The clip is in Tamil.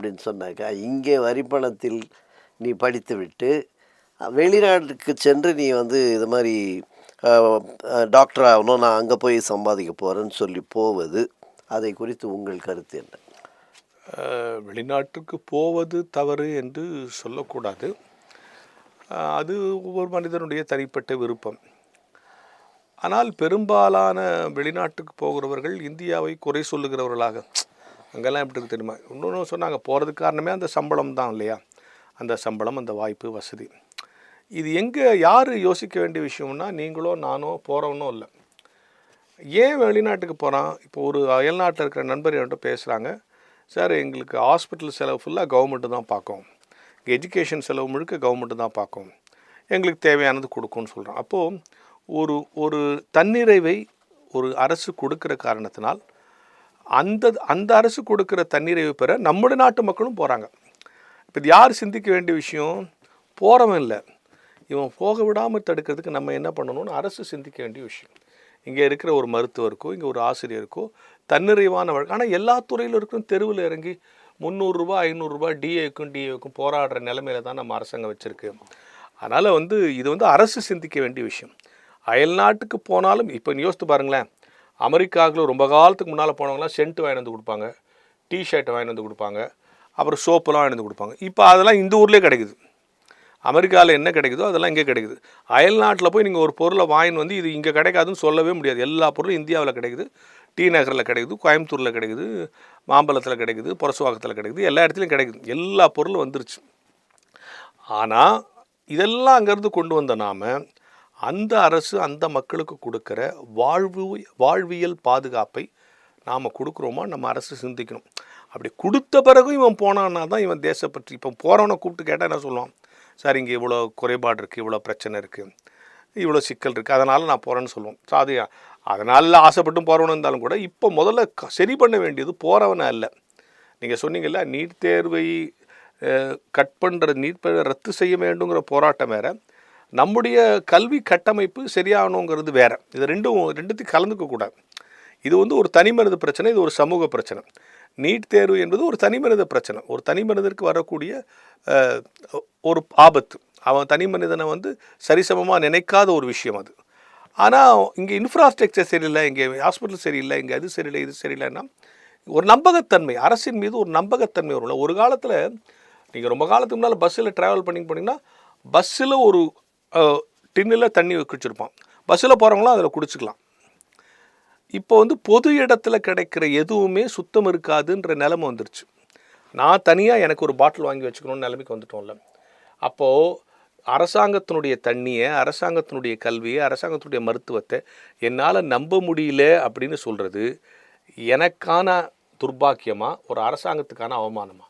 அப்படின்னு சொன்னாக்கா இங்கே வரிப்பணத்தில் நீ படித்துவிட்டு வெளிநாட்டுக்கு சென்று நீ வந்து இது மாதிரி டாக்டர் ஆகணும் நான் அங்கே போய் சம்பாதிக்க போகிறேன்னு சொல்லி போவது அதை குறித்து உங்கள் கருத்து என்ன? வெளிநாட்டுக்கு போவது தவறு என்று சொல்லக்கூடாது. அது ஒவ்வொரு மனிதனுடைய தனிப்பட்ட விருப்பம். ஆனால் பெரும்பாலான வெளிநாட்டுக்கு போகிறவர்கள் இந்தியாவை குறை சொல்லுகிறவர்களாக அங்கெல்லாம் எப்படி இருக்கு தெரியுமா? இன்னொன்று சொன்னாங்க போகிறதுக்கு காரணமே அந்த சம்பளம் தான் இல்லையா? அந்த சம்பளம் அந்த வாய்ப்பு வசதி. இது எங்கே யார் யோசிக்க வேண்டிய விஷயம்னா நீங்களோ நானோ போகிறவனோ இல்லை. ஏன் வெளிநாட்டுக்கு போகிறான் இப்போ ஒரு அயல்நாட்டில் இருக்கிற நண்பர் என்கிட்ட பேசுகிறாங்க சார் எங்களுக்கு ஹாஸ்பிட்டல் செலவு ஃபுல்லாக கவர்மெண்ட்டு தான் பார்க்கும். எஜுகேஷன் செலவு முழுக்க கவர்மெண்ட்டு தான் பார்க்கும். எங்களுக்கு தேவையானது கொடுக்கும்னு சொல்கிறோம் அப்போது ஒரு ஒரு தன்னிறைவை ஒரு அரசு கொடுக்குற காரணத்தினால் அந்த அந்த அரசு கொடுக்குற தண்ணீரை பெற நம்முடைய நாட்டு மக்களும் போகிறாங்க இப்போ இது யார் சிந்திக்க வேண்டிய விஷயம்? போகிறவன் இல்லை. இவன் போக விடாமல் தடுக்கிறதுக்கு நம்ம என்ன பண்ணணும்னு அரசு சிந்திக்க வேண்டிய விஷயம். இங்கே இருக்கிற ஒரு மருத்துவருக்கோ இங்கே ஒரு ஆசிரியருக்கோ தன்னிறைவான வழக்கு. ஆனால் எல்லா துறையிலும் இருக்கும் தெருவில் இறங்கி முந்நூறுரூபா ஐநூறுரூபா டிஏக்கும் டிஏக்கும் போராடுற நிலைமையில தான் நம்ம அரசாங்கம் வச்சுருக்கு. அதனால் வந்து இது வந்து அரசு சிந்திக்க வேண்டிய விஷயம். அயல் நாட்டுக்கு போனாலும் இப்போ யோசித்து பாருங்களேன். அமெரிக்காவுக்குள்ள ரொம்ப காலத்துக்கு முன்னால் போனவங்களாம் சென்ட் வாங்கி வந்து கொடுப்பாங்க. டிஷர்ட் வாங்கி வந்து கொடுப்பாங்க. அப்புறம் சோப்பெல்லாம் வாங்கி வந்து கொடுப்பாங்க. இப்போ அதெல்லாம் இந்த ஊர்லேயே கிடைக்குது. அமெரிக்காவில் என்ன கிடைக்குதோ அதெல்லாம் இங்கே கிடைக்குது. அயல் நாட்டில் போய் நீங்கள் ஒரு பொருளை வாங்கின்னு வந்து இது இங்கே கிடைக்காதுன்னு சொல்லவே முடியாது. எல்லா பொருளும் இந்தியாவில் கிடைக்குது. டி நகரில் கிடைக்குது கோயம்புத்தூரில் கிடைக்குது மாம்பழத்தில் கிடைக்குது புரசுவாக்கத்தில் கிடைக்குது எல்லா இடத்துலையும் கிடைக்குது. எல்லா பொருளும் வந்துருச்சு. ஆனால் இதெல்லாம் அங்கேருந்து கொண்டு வந்த நாம அந்த அரசு அந்த மக்களுக்கு கொடுக்குற வாழ்வு வாழ்வியல் பாதுகாப்பை நாம் கொடுக்குறோமா நம்ம அரசு சிந்திக்கணும். அப்படி கொடுத்த பிறகும் இவன் போனான்னா தான் இவன் தேசப்பற்றி இப்போ போகிறவனை கூப்பிட்டு கேட்டால் என்ன சொல்லுவான்? சார் இங்கே இவ்வளோ குறைபாடு இருக்குது இவ்வளோ பிரச்சனை இருக்குது இவ்வளோ சிக்கல் இருக்குது அதனால் நான் போகிறேன்னு சொல்லுவோம். ஸோ அது அதனால் ஆசைப்பட்டும் போகிறவனு இருந்தாலும் கூட இப்போ முதல்ல க- சரி பண்ண வேண்டியது போகிறவனை அல்ல நீங்கள் சொன்னீங்கல்ல நீட் தேர்வை கட் பண்ணுற நீட் தேர்வை ரத்து செய்ய வேண்டுங்கிற போராட்டம் வேறு நம்முடைய கல்வி கட்டமைப்பு சரியாகணுங்கிறது வேறு. இது ரெண்டும் ரெண்டுத்தையும் கலந்துக்கக்கூடாது இது வந்து ஒரு தனி மனித பிரச்சனை இது ஒரு சமூக பிரச்சனை. நீட் தேர்வு என்பது ஒரு தனி மனித பிரச்சனை. ஒரு தனி மனிதருக்கு வரக்கூடிய ஒரு ஆபத்து. அவன் தனி மனிதனை வந்து சரிசமமாக நினைக்காத ஒரு விஷயம் அது. ஆனால் இங்கே இன்ஃப்ராஸ்ட்ரக்சர் சரியில்லை இங்கே ஹாஸ்பிட்டல் சரியில்லை இங்கே அது சரியில்லை இது சரியில்லைன்னா ஒரு நம்பகத்தன்மை அரசின் மீது ஒரு நம்பகத்தன்மை வரும்ல. ஒரு காலத்தில் நீங்கள் ரொம்ப காலத்துக்கு முன்னால் பஸ்ஸில் ட்ராவல் பண்ணி போனீங்கன்னா பஸ்ஸில் ஒரு டின்னில் தண்ணி குடிச்சிருப்பான். பஸ்ஸில் போகிறவங்களும் அதில் குடிச்சிக்கலாம். இப்போ வந்து பொது இடத்துல கிடைக்கிற எதுவுமே சுத்தம் இருக்காதுன்ற நிலமை வந்துருச்சு. நான் தனியாக எனக்கு ஒரு பாட்டில் வாங்கி வச்சுக்கணும்னு நிலைமைக்கு வந்துட்டோம்ல. அப்போது அரசாங்கத்தினுடைய தண்ணியை அரசாங்கத்தினுடைய கல்வியை அரசாங்கத்தினுடைய மருத்துவத்தை என்னால் நம்ப முடியல அப்படின்னு சொல்கிறது எனக்கான துர்பாக்கியமாக ஒரு அரசாங்கத்துக்கான அவமானமாக